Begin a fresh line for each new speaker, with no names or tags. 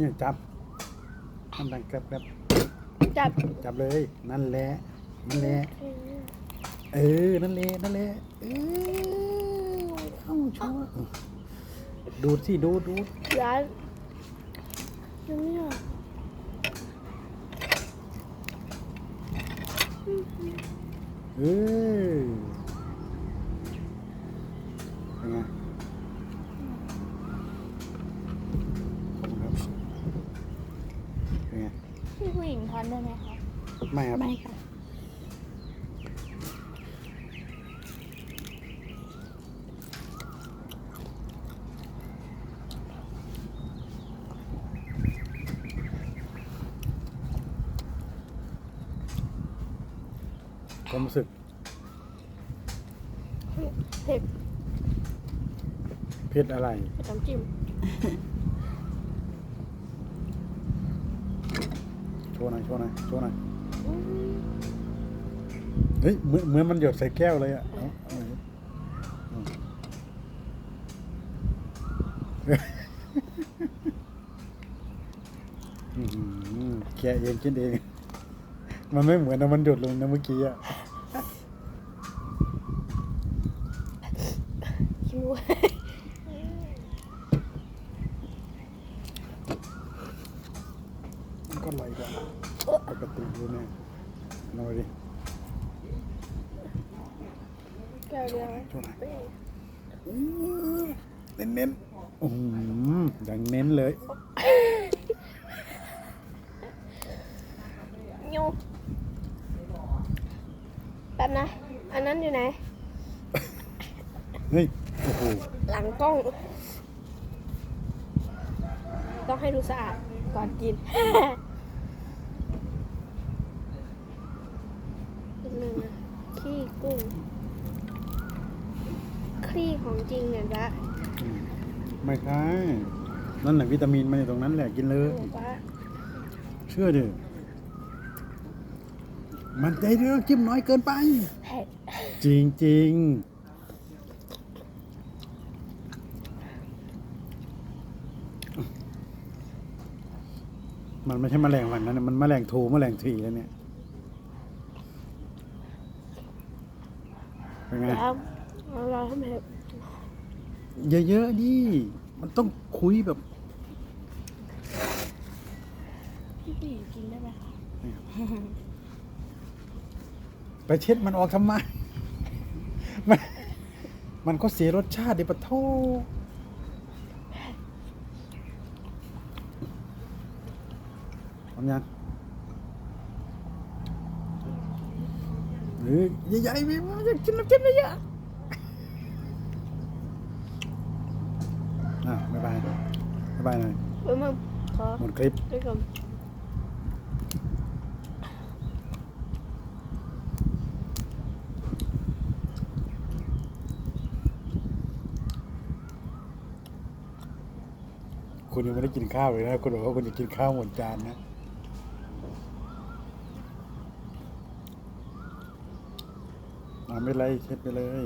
เนี่ยจับมันดังแกรบแกรบ
จับ
จับเลย นั่นแหละ นั่นแหละ เออ นั่นแหละ นั่นแหละ เออเอ้าชัวร์ดูดสิ ดูดดูด
ร้านยังไม่ออก
เออเป็นไงขอบคุณครับ เป็นไง
พี่ผู้หญิงทานได้ไหมคะ
ไม่ครับ
ไม่ค่ะ
ความรู้สึก
เผ็ด
เผ็ดอะไร
เผ็ดน้ำจิ้ม
โช ว์หน่อยโชว์หน่อยโชว์หน่อย
อืม
เฮ้ยเหมือนเหมือนมันหยดใส่แก้วเลยอะเอาเอาหน่อยอืมอื้อหือแกะเองกินเอง มันไม่เหมือนนะมันหยดลงนะเมื่อกี้อะ
คิว
มัน ก็ไหลกว่าปกติดูแน่ลองไปดิ
แก้วเดียว
โชว์หน่อยเน้นเน้นๆอื้อหืออย่างเน้นเลย
ยูแป๊บนะ อันนั้นอยู่ไหน
เฮ้ย โอ้โห
หลังกล้อง ต้องให้ดูสะอาดก่อนกิน อีกหนึ่งนะขี้ กุ้ง คลี่ของจริงเนี่ยจ๊ะ
อืมไม่ใช่นั่นแหละวิตามินมันอยู่ตรงนั้นแหละกินเลย
บอกว่า
เชื่อดิมันใจเรื่องจิ้มน้อยเกินไป
เผ็ด
จริงจริงมันไม่ใช่แมลงวันนั้นนะมันแมลงทูแมลงทีแล้วเนี่ย เป็นไง
แล้วเราทำไม
เยอะๆดิ มันต้องคุยแบบ
พี่ผู้หญิงกินได้ไหมคะ
ไปเช็ดมันออกทำไม มันมันก็เสียรสชาติดิปะโททำยัง เฮ้ยใหญ่ๆพี่มาอยากกินน้ำจิ้มเยอะๆอะบ๊ายบายบ๊ายบายหน่อย
เอ้ยมึงขอ
หมดคลิป
ด้วยกัน
คุณยังไม่ได้กินข้าวเลยนะ คุณบอกว่าคุณจะกินข้าวหมดจานนะอ่า ไม่ไรเช็ดไปเลย